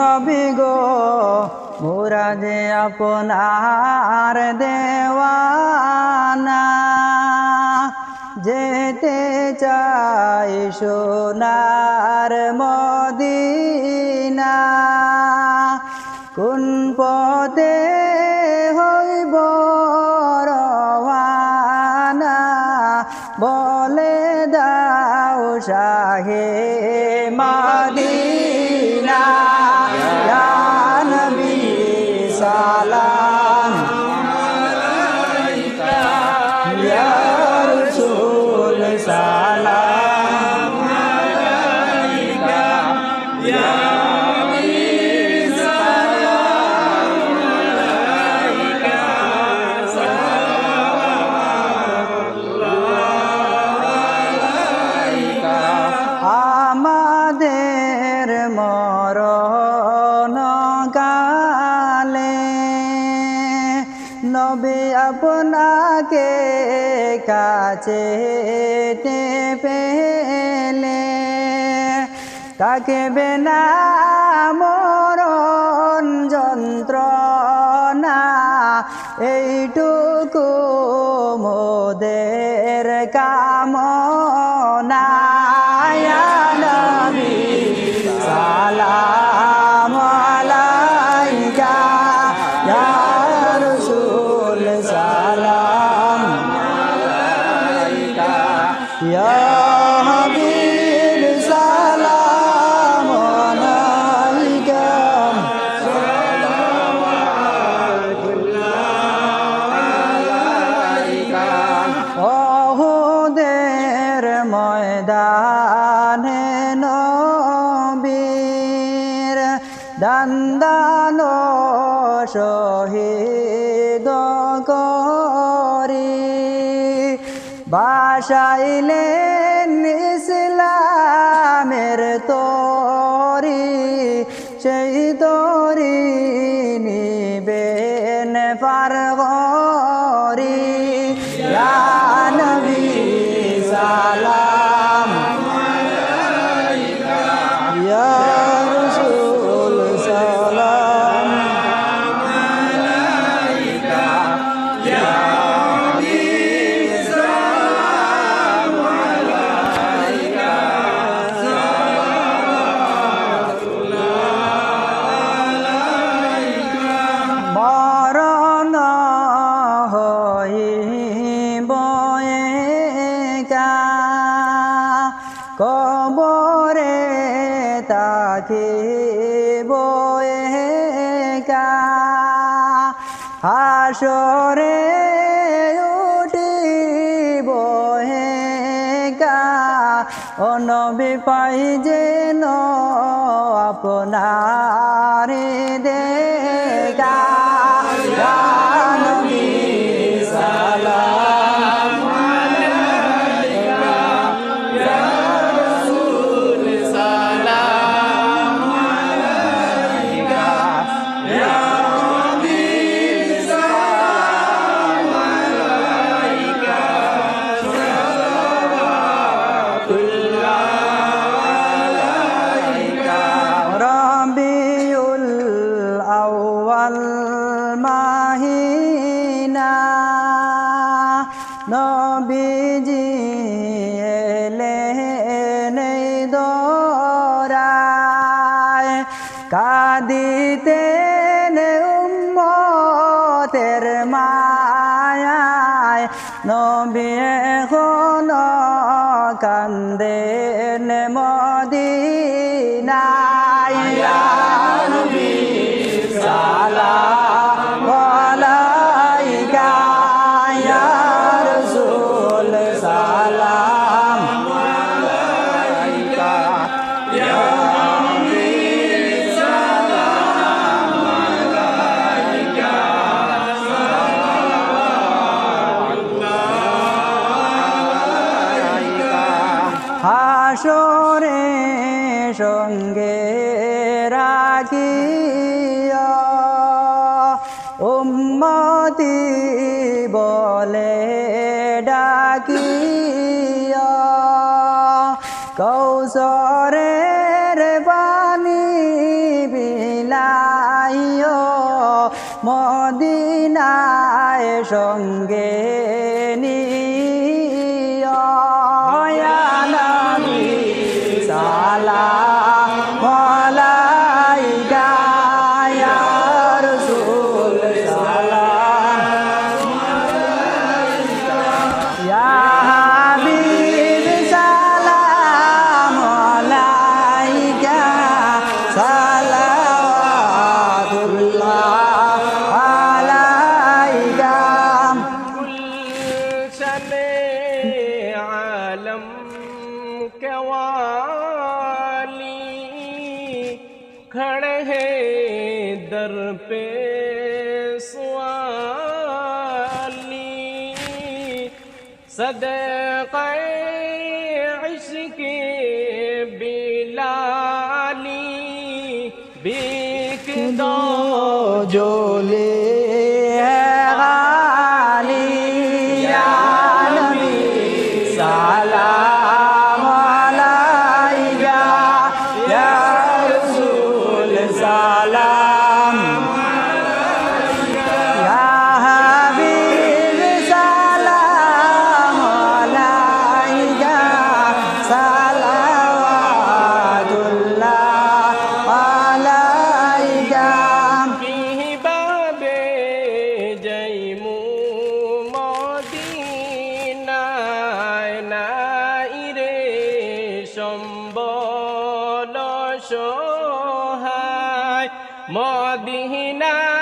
নবী মোরা যে আপনার দেওয়ানা। যেতে চাই সোনার মদিনা। কোন পথে হইব বলে দাও শাহে মাদিনা নবী আপনাকে কাছে পেলে তাকে বেনা মরণ যন্ত্রণা এইটুকু মোদের ময়দানে নবীর দান্দান শহীদ করি। বাসাইলেন ইসলামের তরি সেই তরি নিবেন পার গরি একা হাসরে উঠিব একা অনবি পাই যেন আপনার। নবীজি এলেন দোরায়। কাদিতেন উম্মতের মায়ায়। নবী এখন কান্দেন মদিনায়। ইয়া সঙ্গে রাখিয়া উম্মতি বলে ডাকিয়া কৌসরের বাণী বিলাইয় মদিনায় সঙ্গে पे स्वाली सदक़े इश्क बिलाली बिक दो जो ले মদিনা